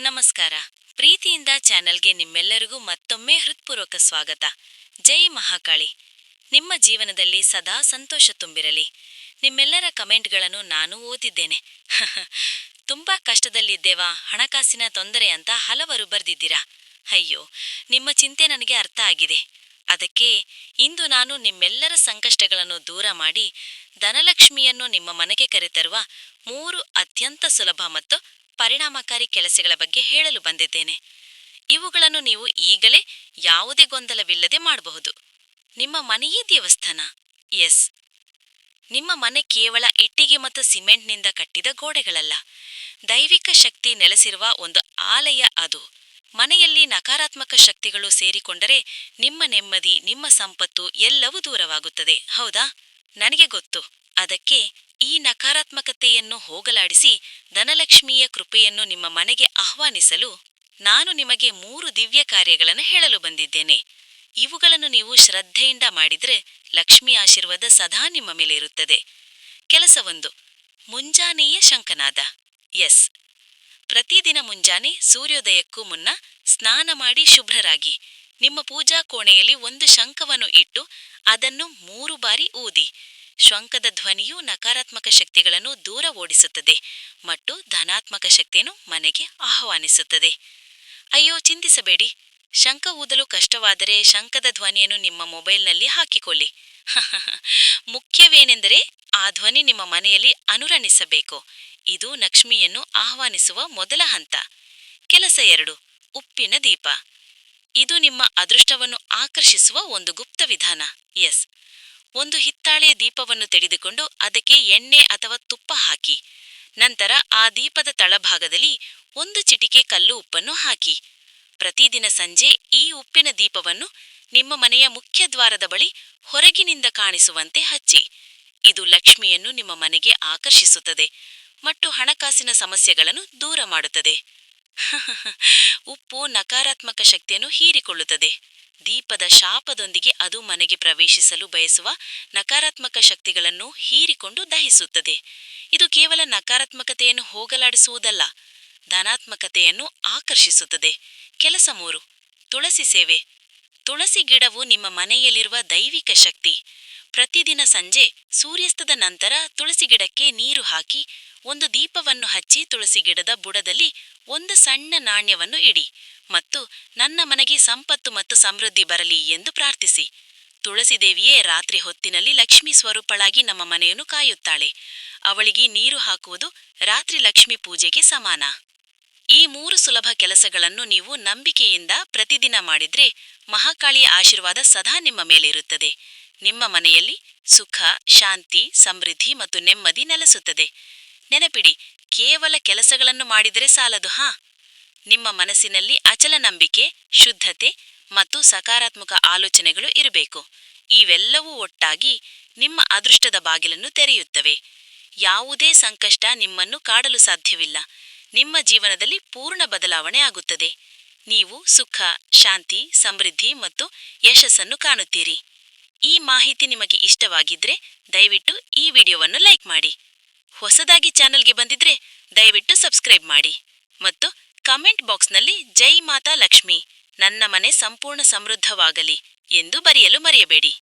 ನಮಸ್ಕಾರ. ಪ್ರೀತಿಯಿಂದ ಚಾನೆಲ್ಗೆ ನಿಮ್ಮೆಲ್ಲರಿಗೂ ಮತ್ತೊಮ್ಮೆ ಹೃತ್ಪೂರ್ವಕ ಸ್ವಾಗತ. ಜೈ ಮಹಾಕಾಳಿ. ನಿಮ್ಮ ಜೀವನದಲ್ಲಿ ಸದಾ ಸಂತೋಷ ತುಂಬಿರಲಿ. ನಿಮ್ಮೆಲ್ಲರ ಕಮೆಂಟ್ಗಳನ್ನು ನಾನು ಓದಿದ್ದೇನೆ. ತುಂಬಾ ಕಷ್ಟದಲ್ಲಿದ್ದೇವಾ, ಹಣಕಾಸಿನ ತೊಂದರೆ ಅಂತ ಹಲವರು ಬರೆದಿದ್ದೀರಾ? ಅಯ್ಯೋ, ನಿಮ್ಮ ಚಿಂತೆ ನನಗೆ ಅರ್ಥ ಆಗಿದೆ. ಅದಕ್ಕೆ ಇಂದು ನಾನು ನಿಮ್ಮೆಲ್ಲರ ಸಂಕಷ್ಟಗಳನ್ನು ದೂರ ಮಾಡಿ ಧನಲಕ್ಷ್ಮಿಯನ್ನು ನಿಮ್ಮ ಮನೆಗೆ ಕರೆತರುವ ಮೂರು ಅತ್ಯಂತ ಸುಲಭ ಮತ್ತು ಪರಿಣಾಮಕಾರಿ ಕೆಲಸಗಳ ಬಗ್ಗೆ ಹೇಳಲು ಬಂದಿದ್ದೇನೆ. ಇವುಗಳನ್ನು ನೀವು ಈಗಲೇ ಯಾವುದೇ ಗೊಂದಲವಿಲ್ಲದೆ ಮಾಡಬಹುದು. ನಿಮ್ಮ ಮನೆಯೇ ದೇವಸ್ಥಾನ. ಎಸ್. ನಿಮ್ಮ ಮನೆ ಕೇವಲ ಇಟ್ಟಿಗೆ ಮತ್ತು ಸಿಮೆಂಟ್ನಿಂದ ಕಟ್ಟಿದ ಗೋಡೆಗಳಲ್ಲ. ದೈವಿಕ ಶಕ್ತಿ ನೆಲೆಸಿರುವ ಒಂದು ಆಲಯ ಅದು. ಮನೆಯಲ್ಲಿ ನಕಾರಾತ್ಮಕ ಶಕ್ತಿಗಳು ಸೇರಿಕೊಂಡರೆ ನಿಮ್ಮ ನೆಮ್ಮದಿ, ನಿಮ್ಮ ಸಂಪತ್ತು ಎಲ್ಲವೂ ದೂರವಾಗುತ್ತದೆ. ಹೌದಾ? ನನಗೆ ಗೊತ್ತು. ಅದಕ್ಕೆ ಈ ನಕಾರಾತ್ಮಕತೆಯನ್ನು ಹೋಗಲಾಡಿಸಿ ಧನಲಕ್ಷ್ಮಿಯ ಕೃಪೆಯನ್ನು ನಿಮ್ಮ ಮನೆಗೆ ಆಹ್ವಾನಿಸಲು ನಾನು ನಿಮಗೆ ಮೂರು ದಿವ್ಯ ಕಾರ್ಯಗಳನ್ನು ಹೇಳಲು ಬಂದಿದ್ದೇನೆ. ಇವುಗಳನ್ನು ನೀವು ಶ್ರದ್ಧೆಯಿಂದ ಮಾಡಿದರೆ ಲಕ್ಷ್ಮಿ ಆಶೀರ್ವಾದ ಸದಾ ನಿಮ್ಮ ಮೇಲೆ ಇರುತ್ತದೆ. ಕೆಲಸವೊಂದು ಮುಂಜಾನೆಯೇ ಶಂಕನಾದ ಎಸ್. ಪ್ರತಿದಿನ ಮುಂಜಾನೆ ಸೂರ್ಯೋದಯಕ್ಕೂ ಮುನ್ನ ಸ್ನಾನ ಮಾಡಿ ಶುಭ್ರರಾಗಿ, ನಿಮ್ಮ ಪೂಜಾ ಕೋಣೆಯಲ್ಲಿ ಒಂದು ಶಂಖವನ್ನು ಇಟ್ಟು ಅದನ್ನು ಮೂರು ಬಾರಿ ಊದಿ. ಶಂಖದ ಧ್ವನಿಯು ನಕಾರಾತ್ಮಕ ಶಕ್ತಿಗಳನ್ನು ದೂರ ಓಡಿಸುತ್ತದೆ ಮತ್ತು ಧನಾತ್ಮಕ ಶಕ್ತಿಯನ್ನು ಮನೆಗೆ ಆಹ್ವಾನಿಸುತ್ತದೆ. ಅಯ್ಯೋ, ಚಿಂತಿಸಬೇಡಿ. ಶಂಖ ಊದಲು ಕಷ್ಟವಾದರೆ ಶಂಖದ ಧ್ವನಿಯನ್ನು ನಿಮ್ಮ ಮೊಬೈಲ್ನಲ್ಲಿ ಹಾಕಿಕೊಳ್ಳಿ. ಮುಖ್ಯವೇನೆಂದರೆ ಆ ಧ್ವನಿ ನಿಮ್ಮ ಮನೆಯಲ್ಲಿ ಅನುರಣಿಸಬೇಕು. ಇದು ಲಕ್ಷ್ಮಿಯನ್ನು ಆಹ್ವಾನಿಸುವ ಮೊದಲ ಹಂತ. ಕೆಲಸ ಎರಡು, ಉಪ್ಪಿನ ದೀಪ. ಇದು ನಿಮ್ಮ ಅದೃಷ್ಟವನ್ನು ಆಕರ್ಷಿಸುವ ಒಂದು ಗುಪ್ತ ವಿಧಾನ. ಎಸ್. ಒಂದು ಹಿತ್ತಾಳೆಯ ದೀಪವನ್ನು ತೆಗೆದುಕೊಂಡು ಅದಕ್ಕೆ ಎಣ್ಣೆ ಅಥವಾ ತುಪ್ಪ ಹಾಕಿ. ನಂತರ ಆ ದೀಪದ ತಳಭಾಗದಲ್ಲಿ ಒಂದು ಚಿಟಿಕೆ ಕಲ್ಲು ಉಪ್ಪನ್ನು ಹಾಕಿ. ಪ್ರತಿದಿನ ಸಂಜೆ ಈ ಉಪ್ಪಿನ ದೀಪವನ್ನು ನಿಮ್ಮ ಮನೆಯ ಮುಖ್ಯ ದ್ವಾರದ ಬಳಿ ಹೊರಗಿನಿಂದ ಕಾಣಿಸುವಂತೆ ಹಚ್ಚಿ. ಇದು ಲಕ್ಷ್ಮಿಯನ್ನು ನಿಮ್ಮ ಮನೆಗೆ ಆಕರ್ಷಿಸುತ್ತದೆ ಮತ್ತು ಹಣಕಾಸಿನ ಸಮಸ್ಯೆಗಳನ್ನು ದೂರ ಮಾಡುತ್ತದೆ. ಉಪ್ಪು ನಕಾರಾತ್ಮಕ ಶಕ್ತಿಯನ್ನು ಹೀರಿಕೊಳ್ಳುತ್ತದೆ. ದೀಪದ ಶಾಪದೊಂದಿಗೆ ಅದು ಮನೆಗೆ ಪ್ರವೇಶಿಸಲು ಬಯಸುವ ನಕಾರಾತ್ಮಕ ಶಕ್ತಿಗಳನ್ನು ಹೀರಿಕೊಂಡು ದಹಿಸುತ್ತದೆ. ಇದು ಕೇವಲ ನಕಾರಾತ್ಮಕತೆಯನ್ನು ಹೋಗಲಾಡಿಸುವುದಲ್ಲ, ಧನಾತ್ಮಕತೆಯನ್ನು ಆಕರ್ಷಿಸುತ್ತದೆ. ಕೆಲಸ ಮೂರು, ತುಳಸಿ ಸೇವೆ. ತುಳಸಿ ಗಿಡವು ನಿಮ್ಮ ಮನೆಯಲ್ಲಿರುವ ದೈವಿಕ ಶಕ್ತಿ. ಪ್ರತಿದಿನ ಸಂಜೆ ಸೂರ್ಯಾಸ್ತದ ನಂತರ ತುಳಸಿ ಗಿಡಕ್ಕೆ ನೀರು ಹಾಕಿ, ಒಂದು ದೀಪವನ್ನು ಹಚ್ಚಿ ತುಳಸಿ ಗಿಡದ ಬುಡದಲ್ಲಿ ಒಂದು ಸಣ್ಣ ನಾಣ್ಯವನ್ನು ಇಡಿ. ಮತ್ತು ನನ್ನ ಮನೆಗೆ ಸಂಪತ್ತು ಮತ್ತು ಸಮೃದ್ಧಿ ಬರಲಿ ಎಂದು ಪ್ರಾರ್ಥಿಸಿ. ತುಳಸಿದೇವಿಯೇ, ರಾತ್ರಿ ಹೊತ್ತಿನಲ್ಲಿ ಲಕ್ಷ್ಮೀ ಸ್ವರೂಪಳಾಗಿ ನಮ್ಮ ಮನೆಯನ್ನು ಕಾಯುತ್ತಾಳೆ. ಅವಳಿಗೆ ನೀರು ಹಾಕುವುದು ರಾತ್ರಿ ಲಕ್ಷ್ಮಿ ಪೂಜೆಗೆ ಸಮಾನ. ಈ ಮೂರು ಸುಲಭ ಕೆಲಸಗಳನ್ನು ನೀವು ನಂಬಿಕೆಯಿಂದ ಪ್ರತಿದಿನ ಮಾಡಿದ್ರೆ ಮಹಾಕಾಳಿಯ ಆಶೀರ್ವಾದ ಸದಾ ನಿಮ್ಮ ಮೇಲಿರುತ್ತದೆ. ನಿಮ್ಮ ಮನೆಯಲ್ಲಿ ಸುಖ, ಶಾಂತಿ, ಸಮೃದ್ಧಿ ಮತ್ತು ನೆಮ್ಮದಿ ನೆಲೆಸುತ್ತದೆ. ನೆನಪಿಡಿ, ಕೇವಲ ಕೆಲಸಗಳನ್ನು ಮಾಡಿದರೆ ಸಾಲದು, ಹಾ? ನಿಮ್ಮ ಮನಸ್ಸಿನಲ್ಲಿ ಅಚಲ ನಂಬಿಕೆ, ಶುದ್ಧತೆ ಮತ್ತು ಸಕಾರಾತ್ಮಕ ಆಲೋಚನೆಗಳು ಇರಬೇಕು. ಇವೆಲ್ಲವೂ ಒಟ್ಟಾಗಿ ನಿಮ್ಮ ಅದೃಷ್ಟದ ಬಾಗಿಲನ್ನು ತೆರೆಯುತ್ತವೆ. ಯಾವುದೇ ಸಂಕಷ್ಟ ನಿಮ್ಮನ್ನು ಕಾಡಲು ಸಾಧ್ಯವಿಲ್ಲ. ನಿಮ್ಮ ಜೀವನದಲ್ಲಿ ಪೂರ್ಣ ಬದಲಾವಣೆ ಆಗುತ್ತದೆ. ನೀವು ಸುಖ, ಶಾಂತಿ, ಸಮೃದ್ಧಿ ಮತ್ತು ಯಶಸ್ಸನ್ನು ಕಾಣುತ್ತೀರಿ. ಈ ಮಾಹಿತಿ ನಿಮಗೆ ಇಷ್ಟವಾಗಿದ್ರೆ ದಯವಿಟ್ಟು ಈ ವಿಡಿಯೋವನ್ನು ಲೈಕ್ ಮಾಡಿ. ಹೊಸದಾಗಿ ಚಾನೆಲ್ಗೆ ಬಂದಿದ್ರೆ ದಯವಿಟ್ಟು ಸಬ್ಸ್ಕ್ರೈಬ್ ಮಾಡಿ ಮತ್ತು ಕಮೆಂಟ್ ಬಾಕ್ಸ್ನಲ್ಲಿ ಜೈ ಮಾತಾ ಲಕ್ಷ್ಮಿ. ನನ್ನ ಮನೆ ಸಂಪೂರ್ಣ ಸಮೃದ್ಧವಾಗಲಿ ಎಂದು ಬರೆಯಲು ಮರೆಯಬೇಡಿ.